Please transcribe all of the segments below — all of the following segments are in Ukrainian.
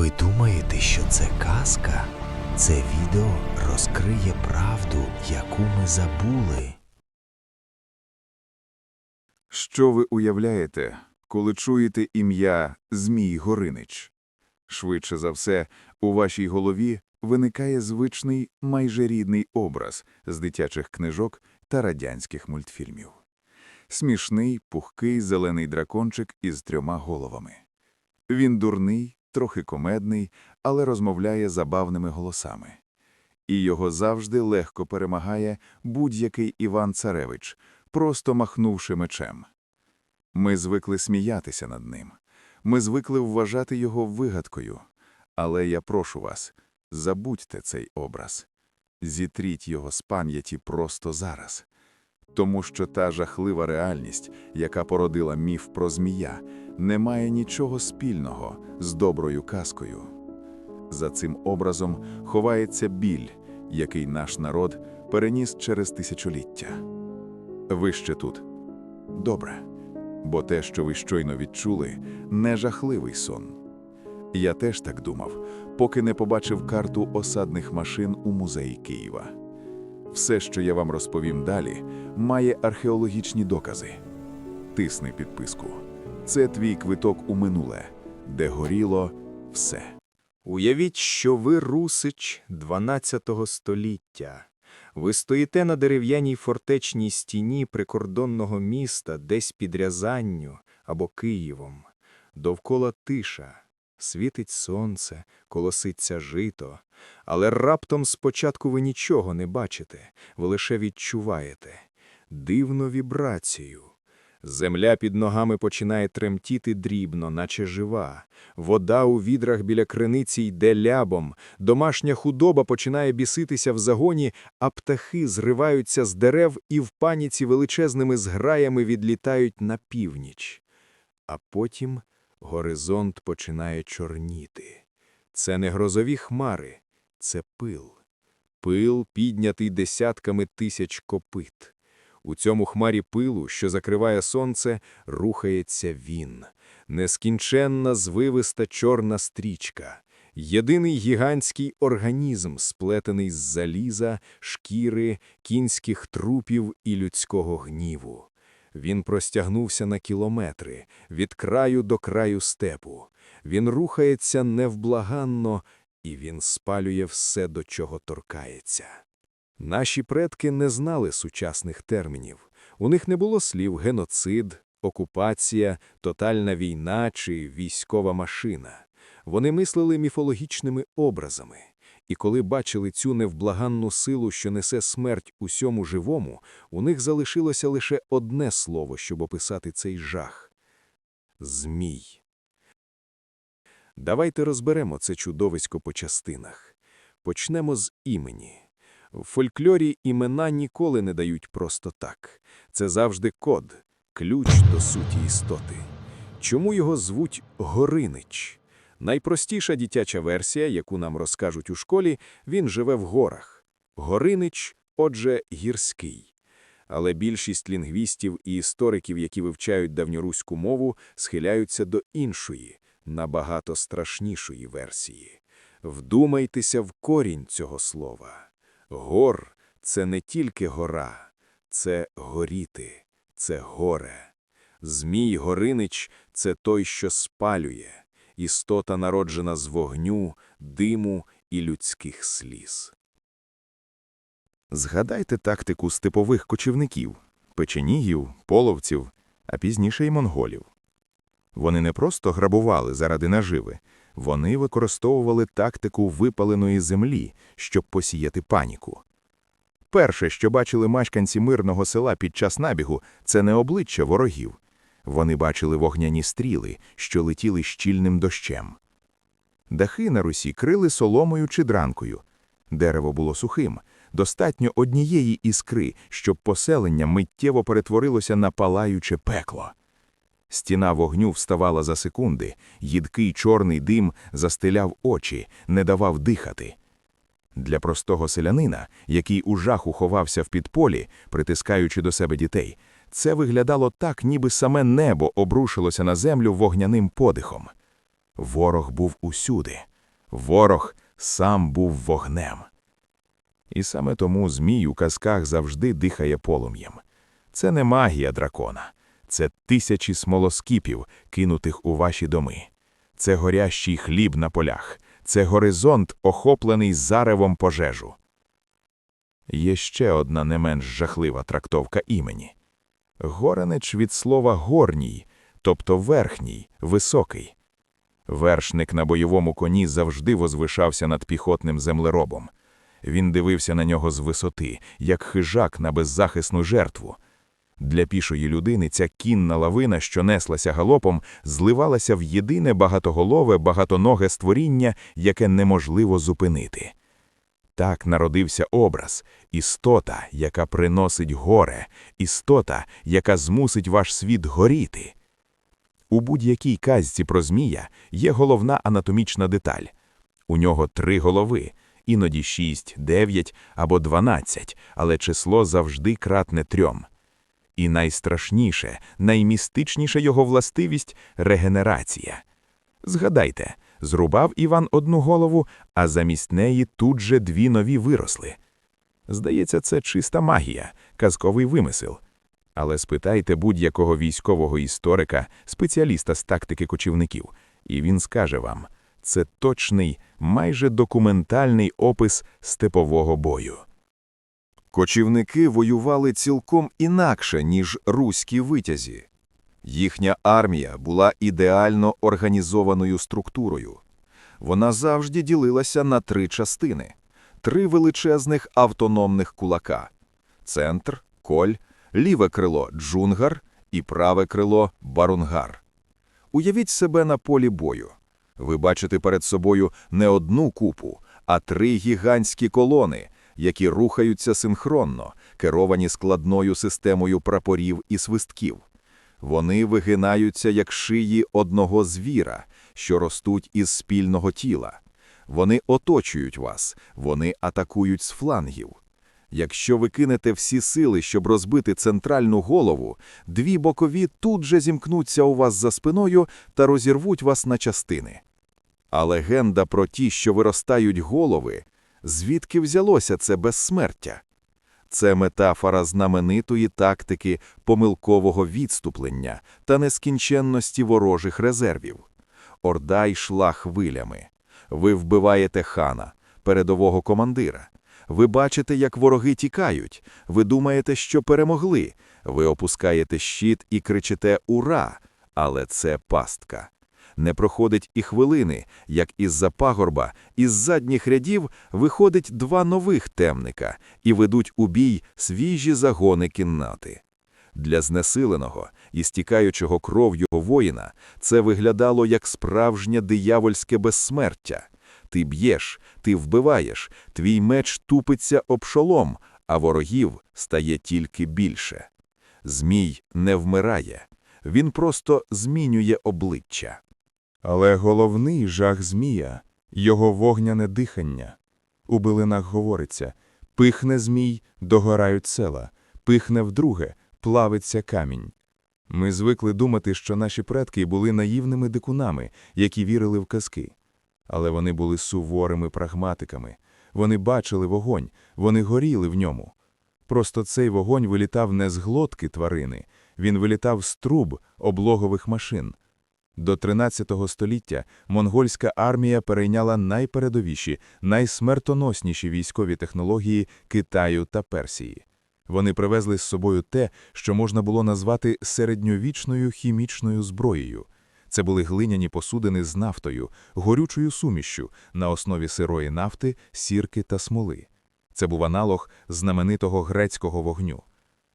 Ви думаєте, що це казка? Це відео розкриє правду, яку ми забули. Що ви уявляєте, коли чуєте ім'я Змій Горинич? Швидше за все, у вашій голові виникає звичний майже рідний образ з дитячих книжок та радянських мультфільмів. Смішний, пухкий зелений дракончик із трьома головами. Він дурний, трохи комедний, але розмовляє забавними голосами. І його завжди легко перемагає будь-який Іван Царевич, просто махнувши мечем. Ми звикли сміятися над ним. Ми звикли вважати його вигадкою. Але я прошу вас, забудьте цей образ. Зітріть його з пам'яті просто зараз. Тому що та жахлива реальність, яка породила міф про змія, не має нічого спільного з доброю казкою. За цим образом ховається біль, який наш народ переніс через тисячоліття. Ви ще тут. Добре. Бо те, що ви щойно відчули, не жахливий сон. Я теж так думав, поки не побачив карту осадних машин у музеї Києва. Все, що я вам розповім далі, має археологічні докази. Тисни підписку. Це твій квиток у минуле, де горіло все. Уявіть, що ви русич 12 століття. Ви стоїте на дерев'яній фортечній стіні прикордонного міста десь під Рязанню або Києвом. Довкола тиша, світить сонце, колоситься жито. Але раптом спочатку ви нічого не бачите, ви лише відчуваєте дивну вібрацію. Земля під ногами починає тремтіти дрібно, наче жива. Вода у відрах біля криниці йде лябом, домашня худоба починає біситися в загоні, а птахи зриваються з дерев і в паніці величезними зграями відлітають на північ. А потім горизонт починає чорніти. Це не грозові хмари, це пил. Пил, піднятий десятками тисяч копит. У цьому хмарі пилу, що закриває сонце, рухається він. Нескінченна звивиста чорна стрічка. Єдиний гігантський організм, сплетений з заліза, шкіри, кінських трупів і людського гніву. Він простягнувся на кілометри, від краю до краю степу. Він рухається невблаганно, і він спалює все, до чого торкається. Наші предки не знали сучасних термінів. У них не було слів геноцид, окупація, тотальна війна чи військова машина. Вони мислили міфологічними образами. І коли бачили цю невблаганну силу, що несе смерть усьому живому, у них залишилося лише одне слово, щоб описати цей жах – змій. Давайте розберемо це чудовисько по частинах. Почнемо з імені. В фольклорі імена ніколи не дають просто так. Це завжди код, ключ до суті істоти. Чому його звуть Горинич? Найпростіша дитяча версія, яку нам розкажуть у школі, він живе в горах. Горинич, отже, гірський. Але більшість лінгвістів і істориків, які вивчають давньоруську мову, схиляються до іншої, набагато страшнішої версії. Вдумайтеся в корінь цього слова. Гор це не тільки гора, це горіти, це горе. Змій Горинич це той, що спалює, істота, народжена з вогню, диму і людських сліз. Згадайте тактику степових кочівників – печенігів, половців, а пізніше й монголів. Вони не просто грабували заради наживи, вони використовували тактику випаленої землі, щоб посіяти паніку. Перше, що бачили мешканці мирного села під час набігу, це не обличчя ворогів. Вони бачили вогняні стріли, що летіли щільним дощем. Дахи на Русі крили соломою чи дранкою. Дерево було сухим, достатньо однієї іскри, щоб поселення миттєво перетворилося на палаюче пекло. Стіна вогню вставала за секунди, їдкий чорний дим застеляв очі, не давав дихати. Для простого селянина, який у жаху ховався в підполі, притискаючи до себе дітей, це виглядало так, ніби саме небо обрушилося на землю вогняним подихом. Ворог був усюди. Ворог сам був вогнем. І саме тому змій у казках завжди дихає полум'ям. Це не магія дракона, це тисячі смолоскипів, кинутих у ваші доми. Це горящий хліб на полях, це горизонт, охоплений заревом пожежу. Є ще одна не менш жахлива трактовка імені. Горенич від слова горній, тобто верхній, високий. Вершник на бойовому коні завжди возвишався над піхотним землеробом. Він дивився на нього з висоти, як хижак на беззахисну жертву. Для пішої людини ця кінна лавина, що неслася галопом, зливалася в єдине багатоголове, багатоноге створіння, яке неможливо зупинити. Так народився образ, істота, яка приносить горе, істота, яка змусить ваш світ горіти. У будь-якій казці про змія є головна анатомічна деталь. У нього три голови, іноді шість, дев'ять або дванадцять, але число завжди кратне трьом. І найстрашніше, наймістичніша його властивість – регенерація. Згадайте, зрубав Іван одну голову, а замість неї тут же дві нові виросли. Здається, це чиста магія, казковий вимисел. Але спитайте будь-якого військового історика, спеціаліста з тактики кочівників, і він скаже вам – це точний, майже документальний опис степового бою. Кочівники воювали цілком інакше, ніж руські витязі. Їхня армія була ідеально організованою структурою. Вона завжди ділилася на три частини: три величезних автономних кулака: центр, коль, ліве крило джунгар і праве крило барунгар. Уявіть себе на полі бою. Ви бачите перед собою не одну купу, а три гігантські колони, які рухаються синхронно, керовані складною системою прапорів і свистків. Вони вигинаються як шиї одного звіра, що ростуть із спільного тіла. Вони оточують вас, вони атакують з флангів. Якщо ви кинете всі сили, щоб розбити центральну голову, дві бокові тут же зімкнуться у вас за спиною та розірвуть вас на частини. А легенда про ті, що виростають голови, звідки взялося це безсмертя? Це метафора знаменитої тактики помилкового відступлення та нескінченності ворожих резервів. Орда йшла хвилями. Ви вбиваєте хана, передового командира. Ви бачите, як вороги тікають. Ви думаєте, що перемогли. Ви опускаєте щит і кричите «Ура!», але це пастка. Не проходить і хвилини, як із-за пагорба, із задніх рядів виходить два нових темника і ведуть у бій свіжі загони кіннати. Для знесиленого і стікаючого кров'ю воїна це виглядало як справжнє диявольське безсмертя. Ти б'єш, ти вбиваєш, твій меч тупиться об шолом, а ворогів стає тільки більше. Змій не вмирає, він просто змінює обличчя. Але головний жах змія – його вогняне дихання. У билинах говориться «пихне змій, догорають села, пихне вдруге, плавиться камінь». Ми звикли думати, що наші предки були наївними дикунами, які вірили в казки. Але вони були суворими прагматиками. Вони бачили вогонь, вони горіли в ньому. Просто цей вогонь вилітав не з глотки тварини, він вилітав з труб облогових машин. До 13 століття монгольська армія перейняла найпередовіші, найсмертоносніші військові технології Китаю та Персії. Вони привезли з собою те, що можна було назвати середньовічною хімічною зброєю. Це були глиняні посудини з нафтою, горючою сумішшю на основі сирої нафти, сірки та смоли. Це був аналог знаменитого грецького вогню.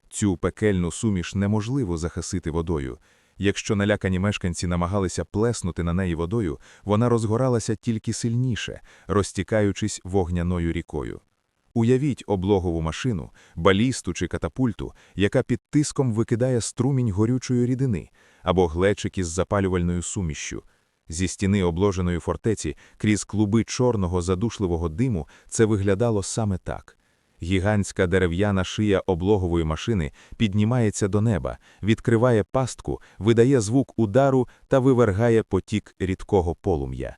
Цю пекельну суміш неможливо захасити водою. Якщо налякані мешканці намагалися плеснути на неї водою, вона розгоралася тільки сильніше, розтікаючись вогняною рікою. Уявіть облогову машину, балісту чи катапульту, яка під тиском викидає струмінь горючої рідини або глечик із запалювальною сумішшю. Зі стіни обложеної фортеці крізь клуби чорного задушливого диму це виглядало саме так. Гігантська дерев'яна шия облогової машини піднімається до неба, відкриває пастку, видає звук удару та вивергає потік рідкого полум'я.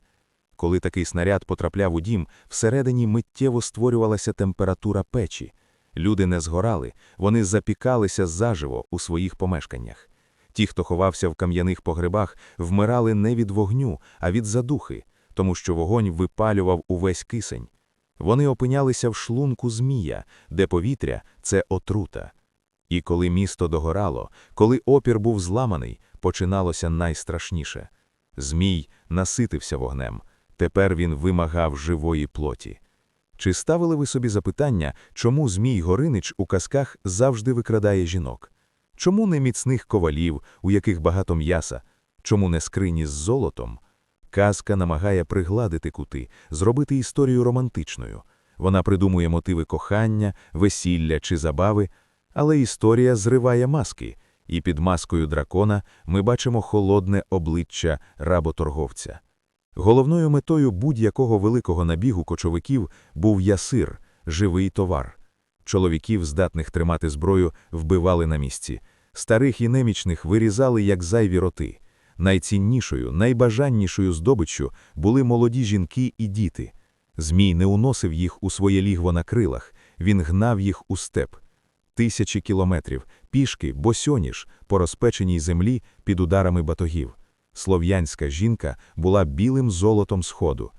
Коли такий снаряд потрапляв у дім, всередині миттєво створювалася температура печі. Люди не згорали, вони запікалися заживо у своїх помешканнях. Ті, хто ховався в кам'яних погребах, вмирали не від вогню, а від задухи, тому що вогонь випалював увесь кисень. Вони опинялися в шлунку змія, де повітря – це отрута. І коли місто догорало, коли опір був зламаний, починалося найстрашніше. Змій наситився вогнем. Тепер він вимагав живої плоті. Чи ставили ви собі запитання, чому Змій Горинич у казках завжди викрадає жінок? Чому не міцних ковалів, у яких багато м'яса? Чому не скрині з золотом? Казка намагає пригладити кути, зробити історію романтичною. Вона придумує мотиви кохання, весілля чи забави, але історія зриває маски, і під маскою дракона ми бачимо холодне обличчя работорговця. Головною метою будь-якого великого набігу кочовиків був ясир, живий товар. Чоловіків, здатних тримати зброю, вбивали на місці. Старих і немічних вирізали, як зайві роти. Найціннішою, найбажаннішою здобиччю були молоді жінки і діти. Змій не уносив їх у своє лігво на крилах, він гнав їх у степ. Тисячі кілометрів, пішки, босоніж, по розпеченій землі під ударами батогів. Слов'янська жінка була білим золотом сходу.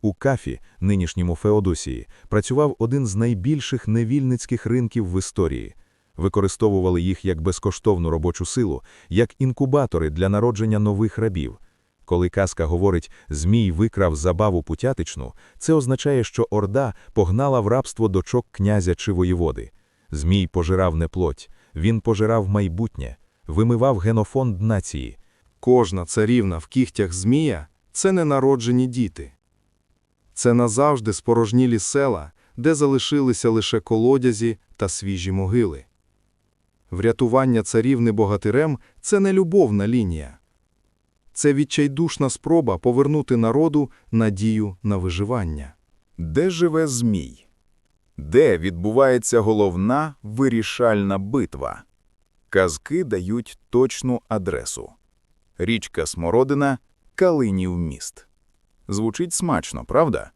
У Кафі, нинішньому Феодосії, працював один з найбільших невільницьких ринків в історії. Використовували їх як безкоштовну робочу силу, як інкубатори для народження нових рабів. Коли казка говорить «Змій викрав забаву путятичну», це означає, що Орда погнала в рабство дочок князя чи воєводи. Змій пожирав не плоть, він пожирав майбутнє, вимивав генофонд нації. Кожна царівна в кігтях змія – це ненароджені діти. Це назавжди спорожнілі села, де залишилися лише колодязі та свіжі могили. Врятування царівни богатирем – це не любовна лінія. Це відчайдушна спроба повернути народу надію на виживання. Де живе Змій? Де відбувається головна вирішальна битва? Казки дають точну адресу. Річка Смородина, Калинів міст. Звучить смачно, правда?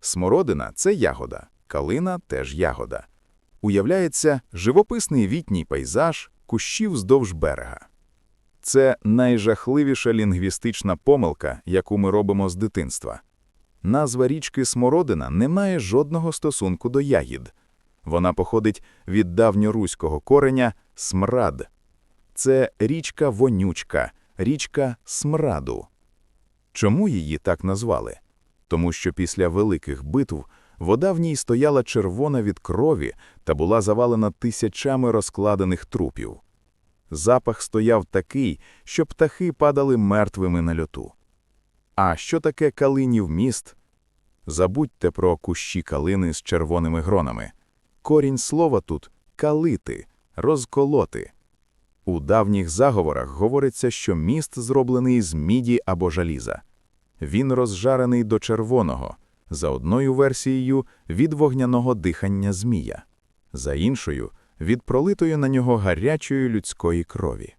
Смородина – це ягода, калина – теж ягода. Уявляється живописний вітній пейзаж кущів вздовж берега. Це найжахливіша лінгвістична помилка, яку ми робимо з дитинства. Назва річки Смородина не має жодного стосунку до ягід. Вона походить від давньоруського кореня «смрад». Це річка вонючка, річка смраду. Чому її так назвали? Тому що після великих битв вода в ній стояла червона від крові та була завалена тисячами розкладених трупів. Запах стояв такий, що птахи падали мертвими на льоту. А що таке калинів міст? Забудьте про кущі калини з червоними гронами. Корінь слова тут калити, розколоти. У давніх заговорах говориться, що міст зроблений з міді або жаліза. Він розжарений до червоного, за одною версією від вогняного дихання змія, за іншою від пролитої на нього гарячої людської крові.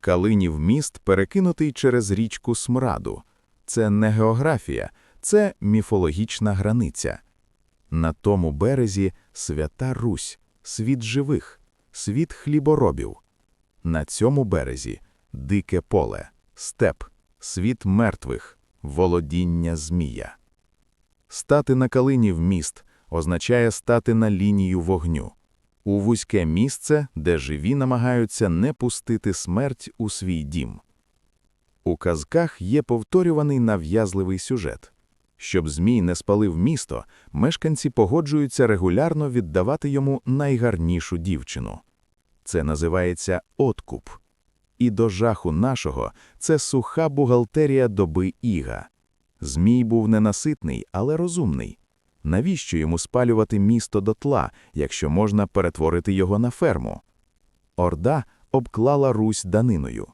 Калинів міст перекинутий через річку Смраду. Це не географія, це міфологічна границя. На тому березі свята Русь, світ живих, світ хліборобів. На цьому березі дике поле, степ, світ мертвих, володіння змія. Стати на калинів міст означає стати на лінію вогню. У вузьке місце, де живі намагаються не пустити смерть у свій дім. У казках є повторюваний нав'язливий сюжет. Щоб змій не спалив місто, мешканці погоджуються регулярно віддавати йому найгарнішу дівчину. Це називається откуп. І до жаху нашого це суха бухгалтерія доби Іга. Змій був ненаситний, але розумний. Навіщо йому спалювати місто дотла, якщо можна перетворити його на ферму? Орда обклала Русь даниною.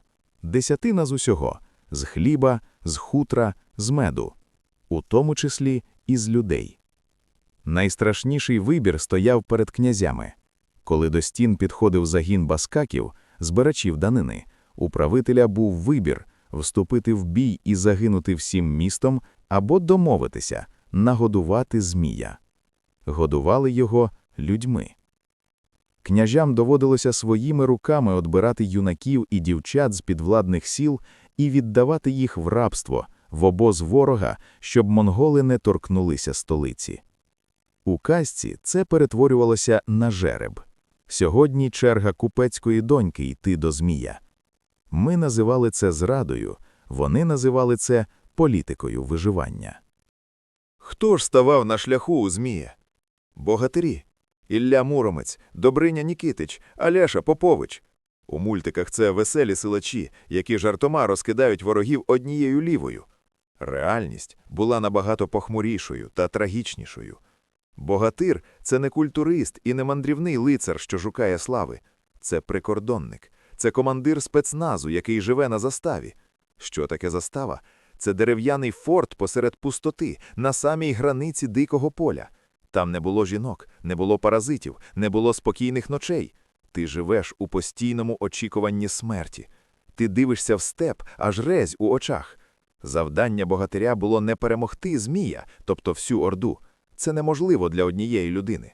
Десятина з усього – з хліба, з хутра, з меду. У тому числі і з людей. Найстрашніший вибір стояв перед князями. Коли до стін підходив загін баскаків, збирачів данини, у правителя був вибір – вступити в бій і загинути всім містом або домовитися нагодувати змія. Годували його людьми. Княжам доводилося своїми руками отбирати юнаків і дівчат з підвладних сіл і віддавати їх в рабство, в обоз ворога, щоб монголи не торкнулися столиці. У казці це перетворювалося на жереб. Сьогодні черга купецької доньки йти до Змія. Ми називали це зрадою, вони називали це політикою виживання. Хто ж ставав на шляху у Змія? Богатирі. Ілля Муромець, Добриня Нікітич, Аляша Попович. У мультиках це веселі силачі, які жартома розкидають ворогів однією лівою. Реальність була набагато похмурішою та трагічнішою. Богатир – це не культурист і не мандрівний лицар, що шукає слави. Це прикордонник, це командир спецназу, який живе на заставі. Що таке застава? Це дерев'яний форт посеред пустоти, на самій границі дикого поля. Там не було жінок, не було паразитів, не було спокійних ночей. Ти живеш у постійному очікуванні смерті. Ти дивишся в степ, аж резь у очах. Завдання богатиря було не перемогти Змія, тобто всю Орду. Це неможливо для однієї людини.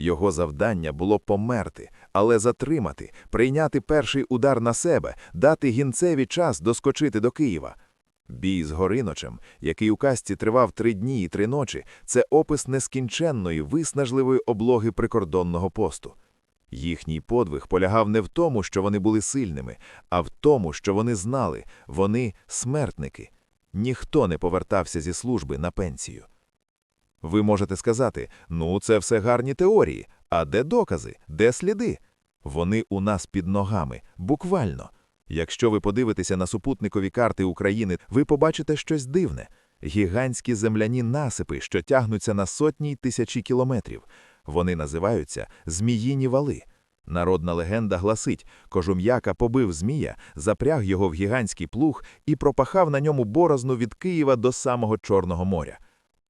Його завдання було померти, але затримати, прийняти перший удар на себе, дати гінцеві час доскочити до Києва. Бій з Гориночем, який у казці тривав три дні і три ночі, це опис нескінченної, виснажливої облоги прикордонного посту. Їхній подвиг полягав не в тому, що вони були сильними, а в тому, що вони знали, вони смертники. Ніхто не повертався зі служби на пенсію. Ви можете сказати, ну, це все гарні теорії, а де докази, де сліди? Вони у нас під ногами, буквально. Якщо ви подивитеся на супутникові карти України, ви побачите щось дивне – гігантські земляні насипи, що тягнуться на сотні й тисячі кілометрів. Вони називаються «зміїні вали». Народна легенда гласить, кожум'яка побив змія, запряг його в гігантський плуг і пропахав на ньому борозну від Києва до самого Чорного моря.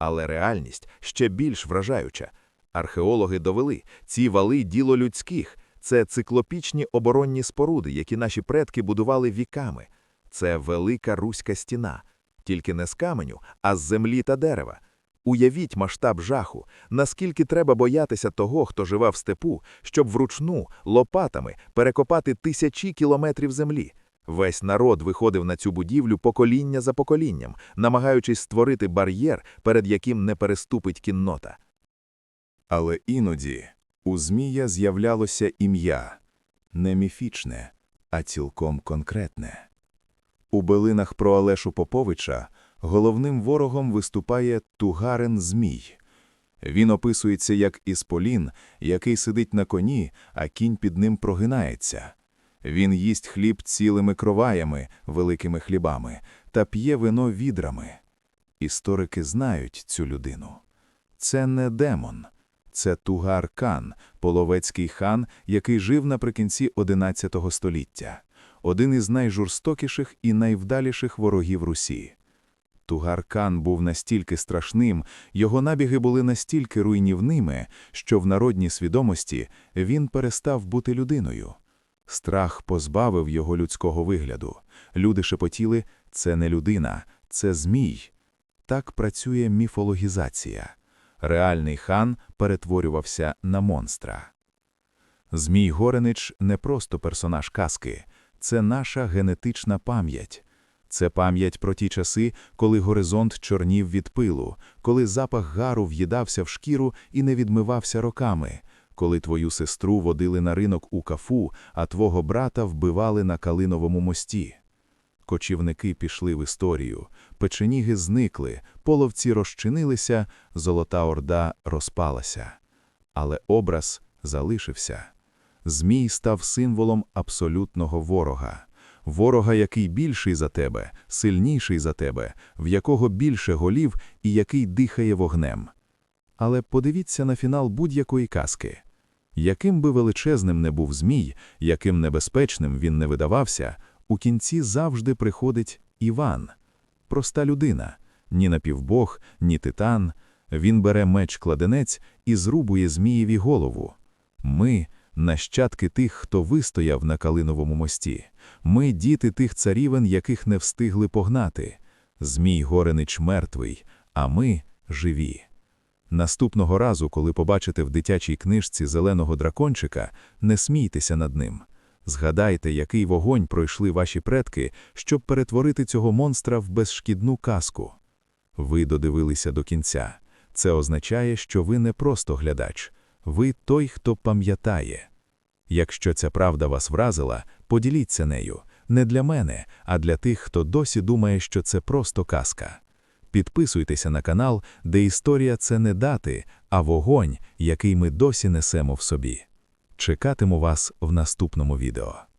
Але реальність ще більш вражаюча. Археологи довели, ці вали – діло людських, це циклопічні оборонні споруди, які наші предки будували віками. Це велика руська стіна, тільки не з каменю, а з землі та дерева. Уявіть масштаб жаху, наскільки треба боятися того, хто живе в степу, щоб вручну, лопатами перекопати тисячі кілометрів землі. Весь народ виходив на цю будівлю покоління за поколінням, намагаючись створити бар'єр, перед яким не переступить кіннота. Але іноді у Змія з'являлося ім'я не міфічне, а цілком конкретне. У билинах про Олешу Поповича головним ворогом виступає Тугарин Змій. Він описується як ісполін, який сидить на коні, а кінь під ним прогинається. Він їсть хліб цілими кроваями, великими хлібами, та п'є вино відрами. Історики знають цю людину. Це не демон. Це Тугар Кан, половецький хан, який жив наприкінці XI століття, один із найжорстокіших і найвдаліших ворогів Русі. Тугар Кан був настільки страшним, його набіги були настільки руйнівними, що в народній свідомості він перестав бути людиною. Страх позбавив його людського вигляду. Люди шепотіли «це не людина, це змій». Так працює міфологізація. Реальний хан перетворювався на монстра. Змій Горенич не просто персонаж казки, це наша генетична пам'ять. Це пам'ять про ті часи, коли горизонт чорнів від пилу, коли запах гару в'їдався в шкіру і не відмивався роками, коли твою сестру водили на ринок у кафу, а твого брата вбивали на Калиновому мості. Кочівники пішли в історію, печеніги зникли, половці розчинилися, Золота Орда розпалася. Але образ залишився. Змій став символом абсолютного ворога. Ворога, який більший за тебе, сильніший за тебе, в якого більше голів і який дихає вогнем. Але подивіться на фінал будь-якої казки. Яким би величезним не був змій, яким небезпечним він не видавався, у кінці завжди приходить Іван. Проста людина, ні напівбог, ні титан. Він бере меч-кладенець і зрубує Змієві голову. Ми – нащадки тих, хто вистояв на Калиновому мості. Ми – діти тих царівен, яких не встигли погнати. Змій Горинич мертвий, а ми живі. Наступного разу, коли побачите в дитячій книжці зеленого дракончика, не смійтеся над ним. Згадайте, який вогонь пройшли ваші предки, щоб перетворити цього монстра в безшкідну казку. Ви додивилися до кінця. Це означає, що ви не просто глядач, ви той, хто пам'ятає. Якщо ця правда вас вразила, поділіться нею. Не для мене, а для тих, хто досі думає, що це просто казка. Підписуйтеся на канал, де історія це не дати, а вогонь, який ми досі несемо в собі. Чекатиму вас в наступному відео.